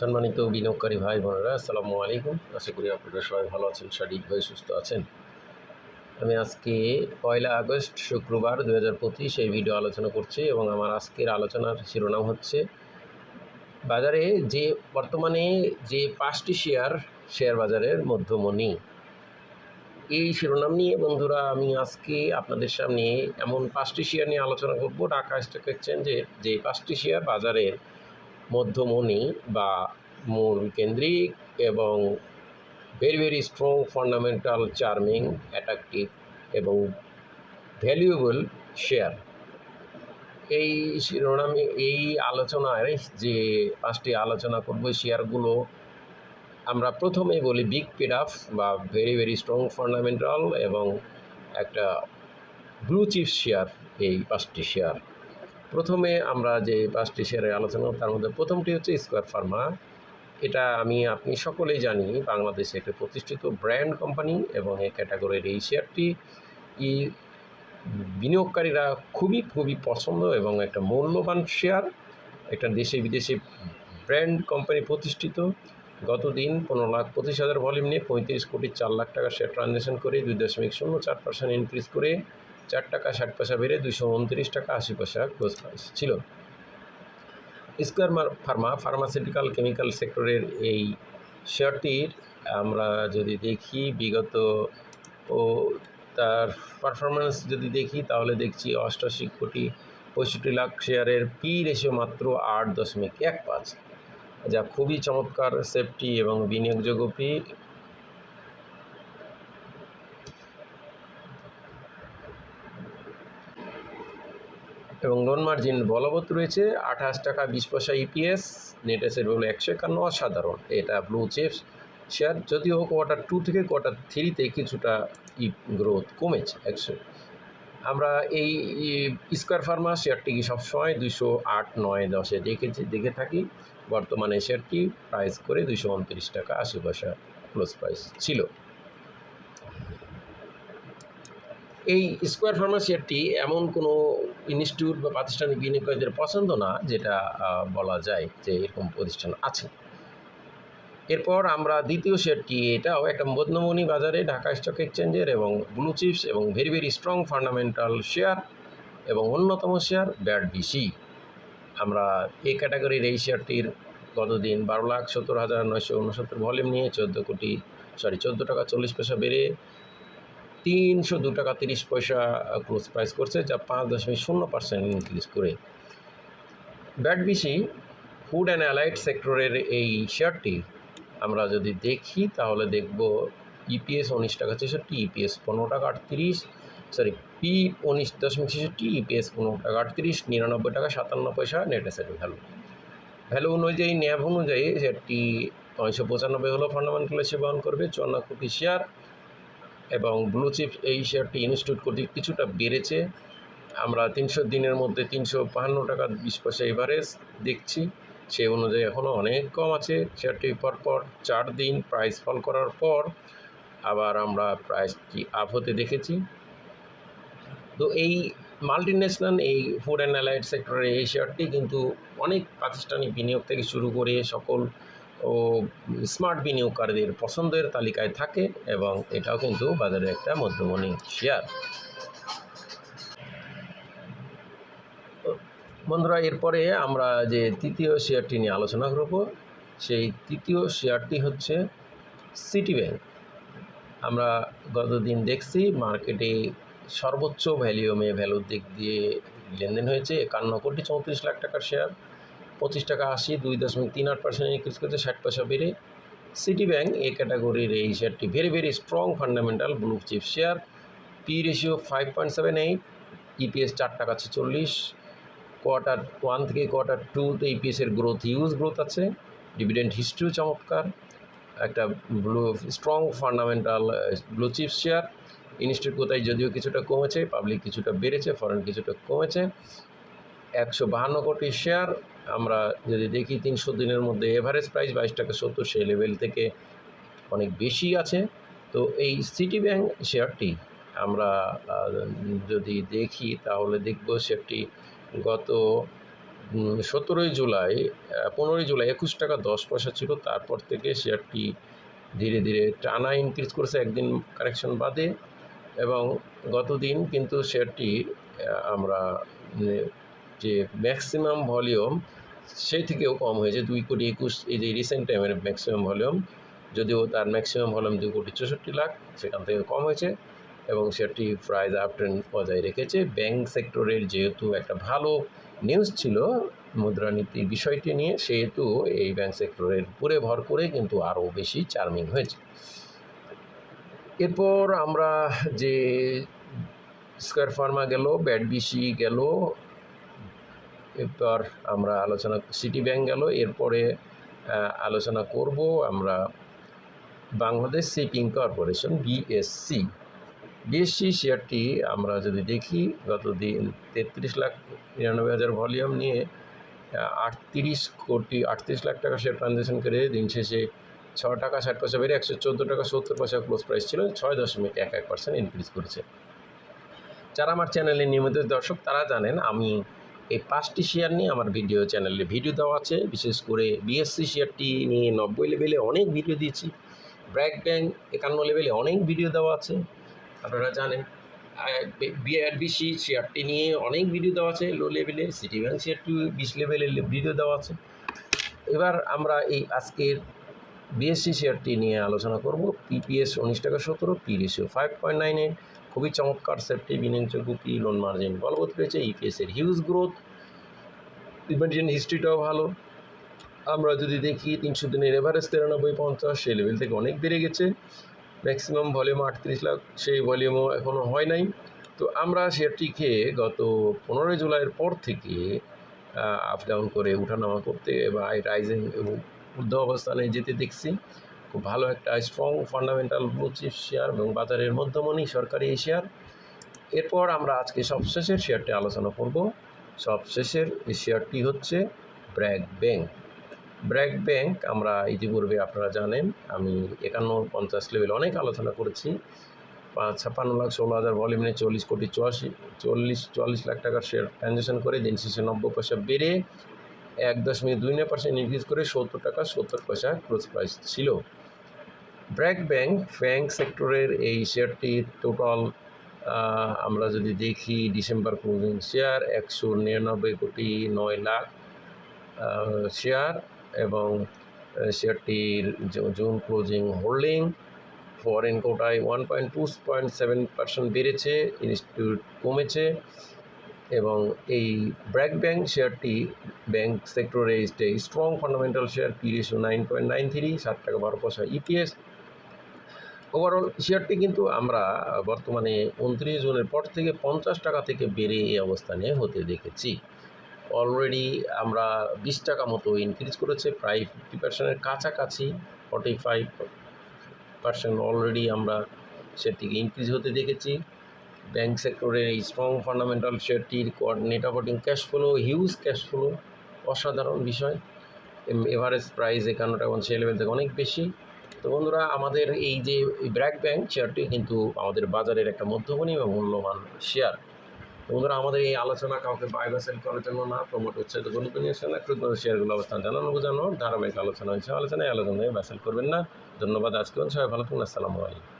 সম্মানিত বিনিয়োগকারী ভাই বোনেরা, আসসালামু আলাইকুম। আশা করি আপনারা সবাই ভালো আছেন শারীরিকভাবে সুস্থ আছেন। আমি আজকে পয়লা আগস্ট, শুক্রবার দু হাজার পঁচিশ এই ভিডিও আলোচনা করছি এবং আমার আজকের আলোচনার শিরোনাম হচ্ছে, বাজারে যে বর্তমানে যে পাঁচটি শেয়ার শেয়ার বাজারের মধ্যমণি। এই শিরোনাম নিয়ে বন্ধুরা আমি আজকে আপনাদের সামনে এমন পাঁচটি শেয়ার নিয়ে আলোচনা করব, ঢাকা স্টক এক্সচেঞ্জের যে পাঁচটি শেয়ার বাজারের মধ্যমণি বা মূল কেন্দ্রিক এবং very very strong fundamental charming attractive এবং ভ্যালুয়েবল শেয়ার এই শিরোনামে, এই আলোচনায় যে পাঁচটি আলোচনা করব শেয়ারগুলো আমরা প্রথমেই বলি বিগ পিডাফ বা ভেরি ভেরি স্ট্রং ফান্ডামেন্টাল এবং একটা ব্লু চিপ শেয়ার এই পাঁচটি শেয়ার প্রথমে আমরা যে পাঁচটি শেয়ারের আলোচনা, তার মধ্যে প্রথমটি হচ্ছে স্কোয়ার ফার্মা এটা আমি, আপনি সকলেই জানি, বাংলাদেশে একটি প্রতিষ্ঠিত ব্র্যান্ড কোম্পানি এবং এই ক্যাটাগরির এই শেয়ারটি ই বিনিয়োগকারীরা খুবই খুবই পছন্দ এবং একটা মূল্যবান শেয়ার। একটা দেশে বিদেশে ব্র্যান্ড কোম্পানি প্রতিষ্ঠিত। গত দিন পনেরো লাখ পঁচিশ হাজার ভলিউম নিয়ে পঁয়ত্রিশ কোটি চার লাখ টাকা শেয়ার ট্রানজ্যাকশন করে দুই দশমিক শূন্য চার পার্সেন্ট ইনক্রিজ করে চার টাকা, ষাট পয়সা বেড়ে দুশো উনত্রিশ টাকা, আশি পয়সা ক্লোজ প্রাইস ছিল। স্কোয়ার ফার্মা ফার্মাসিউটিক্যাল কেমিক্যাল সেক্টরের এই শেয়ারটির আমরা যদি দেখি বিগত ও তার পারফরমেন্স যদি দেখি, তাহলে দেখছি অষ্টাশি কোটি পঁয়ষট্টি লাখ শেয়ারের পি রেশিও মাত্র আট দশমিক এক পাঁচ, যা খুবই চমৎকার সেফটি এবং বিনিয়োগযোগ্য পি এবং লোন মার্জিন বলবৎ রয়েছে, আঠাশ টাকা বিশ পয়সা ইপিএস নেট এসেট হলো একশো একান্ন, অসাধারণ। এটা ব্লু চিপস শেয়ার যদিও কোয়ার্টার টু থেকে কোয়ার্টার থ্রিতে কিছুটা ই গ্রোথ কমেছে, একশো। আমরা এই স্কোয়ার ফার্মা শেয়ারটিকে সবসময় দুশো আট, নয়, দশে দেখেছি, দেখে থাকি। বর্তমানে শেয়ারটি প্রাইস করে দুশো উনত্রিশ টাকা আশি পয়সা ক্লোজ প্রাইস ছিল। এই স্কোয়ার ফার্মা শেয়ারটি এমন কোনো ইনস্টিটিউট বা প্রাতিষ্ঠানিক বিনিয়োগকারীদের পছন্দ না, যেটা বলা যায় যে এরকম প্রতিষ্ঠান আছে। এরপর আমরা দ্বিতীয় শেয়ারটি এটাও একটা মধ্যমণি বাজারে, ঢাকা স্টক এক্সচেঞ্জের এবং ব্লু চিপস এবং very very strong fundamental share এবং অন্যতম শেয়ার ব্যাড বিসি আমরা এই ক্যাটাগরির এই শেয়ারটির গতদিন বারো লাখ সত্তর হাজার নয়শো উনসত্তর ভলিউম নিয়ে চোদ্দ কোটি, সরি, চোদ্দ টাকা চল্লিশ পয়সা বেড়ে তিনশো দু টাকা তিরিশ পয়সা ক্লোজ প্রাইস করছে, যা পাঁচ দশমিক শূন্য পার্সেন্ট ইনক্রিজ করে। BAT BC food and allied সেক্টরের এই শেয়ারটি আমরা যদি দেখি, তাহলে দেখব ইপিএস উনিশ টাকা ছেষট্টি ইপিএস পনেরো টাকা আটত্রিশ সরি পি উনিশ দশমিক ছেষট্টি ইপিএস পনেরো টাকা আটত্রিশ, নিরানব্বই টাকা সাতান্ন পয়সা নেট অ্যাসেট ভ্যালু ভ্যালু অনুযায়ী ন্যাব অনুযায়ী শেয়ারটি নয়শো পঁচানব্বই হলো ফান্ডামেন্টাল হিসেবে বহন করবে, চুয়ান্ন কোটি শেয়ার এবং ব্লু চিপ এই শেয়ারটি ইনস্টিটিউট কর্তৃক কিছুটা বেড়েছে। আমরা তিনশো দিনের মধ্যে তিনশো বাহান্ন টাকা বিশ পয়সা এভারেজ দেখছি। সেই অনুযায়ী এখনও অনেক কম আছে। শেয়ারটি পরপর চার দিন প্রাইস ফল করার পর আবার আমরা প্রাইসটি আপ হতে দেখেছি। তো এই মাল্টিন্যাশনাল এই ফুড অ্যান্ড অ্যালাইড সেক্টরের এই শেয়ারটি কিন্তু অনেক প্রাতিষ্ঠানিক বিনিয়োগ থেকে শুরু করে সকল ও স্মার্ট বিনিয়োগকারীদের পছন্দের তালিকায় থাকে এবং এটাও কিন্তু বাজারে একটা মধ্যমণি শেয়ার। বন্ধুরা, এরপরে আমরা যে তৃতীয় শেয়ারটি নিয়ে আলোচনা করব, সেই তৃতীয় শেয়ারটি হচ্ছে সিটি ব্যাংক আমরা গতদিন দেখছি মার্কেটে সর্বোচ্চ ভ্যালিউমে ভ্যালুর দিক দিয়ে লেনদেন হয়েছে একান্ন কোটি চৌত্রিশ লাখ টাকার শেয়ার। পঁচিশ টাকা আশি, দুই দশমিক তিন আট পার্সেন্ট ইনক্রিজ করেছে, ষাট পয়সা বেড়ে সিটি ব্যাংক এই ক্যাটাগরির এই শেয়ারটি very very strong fundamental blue chip share P ratio five point seven eight EPS চার টাকা ছেচল্লিশ কোয়ার্টার ওয়ান থেকে কোয়ার্টার টুতে ইপিএসের গ্রোথ হিউজ গ্রোথ আছে ডিভিডেন্ড হিস্ট্রিও চমৎকার, একটা blue strong fundamental blue chip share institute কোথায় যদিও কিছুটা কমেছে পাবলিক কিছুটা বেড়েছে ফরেন কিছুটা কমেছে, একশো বাহান্ন কোটি শেয়ার আমরা যদি দেখি তিনশো দিনের মধ্যে এভারেজ প্রাইস বাইশ টাকা সত্তর, সেই লেভেল থেকে অনেক বেশি আছে। তো এই সিটি ব্যাংক শেয়ারটি আমরা যদি দেখি তাহলে দেখব শেয়ারটি গত সতেরোই জুলাই পনেরোই জুলাই একুশ টাকা দশ পয়সা ছিল। তারপর থেকে শেয়ারটি ধীরে ধীরে টানা ইনক্রিজ করেছে একদিন কারেকশন বাদে এবং গতদিন কিন্তু শেয়ারটি আমরা যে ম্যাক্সিমাম ভলিউম সেই থেকেও কম হয়েছে দুই কোটি একুশ, এই যে রিসেন্ট টাইমের ম্যাক্সিমাম ভলিউম যদিও তার ম্যাক্সিমাম ভলিউম দুই কোটি চৌষট্টি লাখ, সেখান থেকে কম হয়েছে এবং সেটি প্রাইস আপ বজায় রেখেছে। ব্যাংক সেক্টরের যেহেতু একটা ভালো নিউজ ছিল মুদ্রানীতির বিষয়টি নিয়ে, সেহেতু এই ব্যাংক সেক্টরের উপরে ভর করে কিন্তু আরও বেশি চার্মিং হয়েছে। এরপর আমরা যে স্কোয়ার ফার্মা গেল ব্যাট বিসি গেল এরপর আমরা আলোচনা সিটি ব্যাংক গেল, এরপরে আলোচনা করব আমরা Bangladesh shipping corporation BSC BSC শেয়ারটি আমরা যদি দেখি গত দিন তেত্রিশ লাখ নিরানব্বই হাজার ভলিউম নিয়ে আটত্রিশ কোটি, আটত্রিশ লাখ টাকা শেয়ার ট্রানজ্যাকশন করে দিন শেষে ছ টাকা ষাট পয়সা বেড়ে একশো চোদ্দ টাকা সত্তর পয়সা ক্লোজ প্রাইস ছিল, ছয় দশমিক এক এক পার্সেন্ট ইনক্রিজ করেছে। যারা আমার চ্যানেলে নিয়মিত দর্শক, তারা জানেন আমি এই পাঁচটি শেয়ার নিয়ে আমার ভিডিও চ্যানেলে ভিডিও দেওয়া আছে। বিশেষ করে বিএসসি শেয়ারটি নিয়ে নব্বই লেভেলে অনেক ভিডিও দিয়েছি। ব্র্যাক ব্যাংক একান্ন লেভেলে অনেক ভিডিও দেওয়া আছে। আপনারা জানেন বিআরবিসি শেয়ারটি নিয়ে অনেক ভিডিও দেওয়া আছে লো লেভেলে সিটি ব্যাংক শেয়ারটি বিশ লেভেলে ভিডিও দেওয়া আছে। এবার আমরা এই আজকের বিএসসি শেয়ারটি নিয়ে আলোচনা করব। পিপিএস উনিশ টাকা সতেরো P ratio five point nine eight খুবই চমৎকার সেফটি বিনিয়োগযোগ্য পি লোন মার্জিন বলবৎ রয়েছে ইপিএস এর হিউজ গ্রোথ ইমার্জেন্ট হিস্ট্রিটাও ভালো। আমরা যদি দেখি তিনশো দিনের এভারেজ তিরানব্বই, পঞ্চাশ, সেই লেভেল থেকে অনেক বেড়ে গেছে। ম্যাক্সিমাম ভলিউম আটত্রিশ লাখ, সেই ভলিউমও এখনও হয় নাই। তো আমরা শেয়ারটিকে গত পনেরোই জুলাইয়ের পর থেকে আপ ডাউন করে উঠানামা করতে বা রাইজিং এবং ঊর্ধ্ব অবস্থানে যেতে দেখছি। খুব ভালো একটা strong fundamental blue chip share এবং বাজারের মধ্যমণি সরকারি এই শেয়ার এরপর আমরা আজকে সবশেষের শেয়ারটি আলোচনা করব। সবশেষের এই শেয়ারটি হচ্ছে ব্র্যাক ব্যাংক ব্র্যাক ব্যাংক আমরা ইতিপূর্বে আপনারা জানেন, আমি একান্ন পঞ্চাশ লেভেল অনেক আলোচনা করেছি। পাঁচ, ছাপ্পান্ন লাখ, ষোলো হাজার ভলিউমে চল্লিশ কোটি চুয়াশি, চল্লিশ, চুয়াল্লিশ লাখ টাকার শেয়ার ট্রানজ্যাকশন করে দিন শেষে নব্বই পয়সা বেড়ে এক দশমিক দুই নয় পার্সেন্ট ইনক্রিজ করে সত্তর টাকা সত্তর পয়সা ক্লোজ প্রাইস ছিল। ব্র্যাক ব্যাংক ব্যাংক সেক্টরের এই শেয়ারটি টোটাল আমরা যদি দেখি ডিসেম্বর ক্লোজিং শেয়ার একশো নিরানব্বই কোটি নয় লাখ শেয়ার এবং শেয়ারটির জুন ক্লোজিং হোল্ডিং ফরেন কোটায় one point two point seven percent বেড়েছে ইনস্টিটিউট কমেছে এবং এই ব্র্যাক ব্যাংক শেয়ারটি ব্যাংক সেক্টরে strong fundamental share P ratio nine point nine three ষাট টাকা বারো পয়সা ইপিএস ওভারঅল শেয়ারটি কিন্তু আমরা বর্তমানে উনত্রিশ জুনের পর থেকে পঞ্চাশ টাকা থেকে বেড়ে এই অবস্থানে হতে দেখেছি। অলরেডি আমরা বিশ টাকা মতো ইনক্রিজ করেছে, প্রায় ফিফটি পার্সেন্টের কাছাকাছি ফর্টি ফাইভ পার্সেন্ট অলরেডি আমরা সেটিকে ইনক্রিজ হতে দেখেছি। ব্যাংক সেক্টরের এই strong fundamental শেয়ারটির net operating cash flow huge cash flow অসাধারণ বিষয়। এভারেজ প্রাইস একান্ন টাকা লেভেল থেকে অনেক বেশি। তো বন্ধুরা, আমাদের এই যে ব্র্যাক ব্যাংক শেয়ারটি কিন্তু আমাদের বাজারের একটা মধ্যমণি এবং মূল্যবান শেয়ার। তো বন্ধুরা, আমাদের এই আলোচনা কাউকে বাই বা সেল করার জন্য না প্রমোট হচ্ছে তো না কোনো শেয়ারগুলো অবস্থান জানানো, বোঝানো, ধারাবাহিক আলোচনা হয়েছে আলোচনায় আলোচনায় বাসেল করবেন না। ধন্যবাদ আজকে সবাই ভালো থাকুন, আসসালামু আলাইকুম।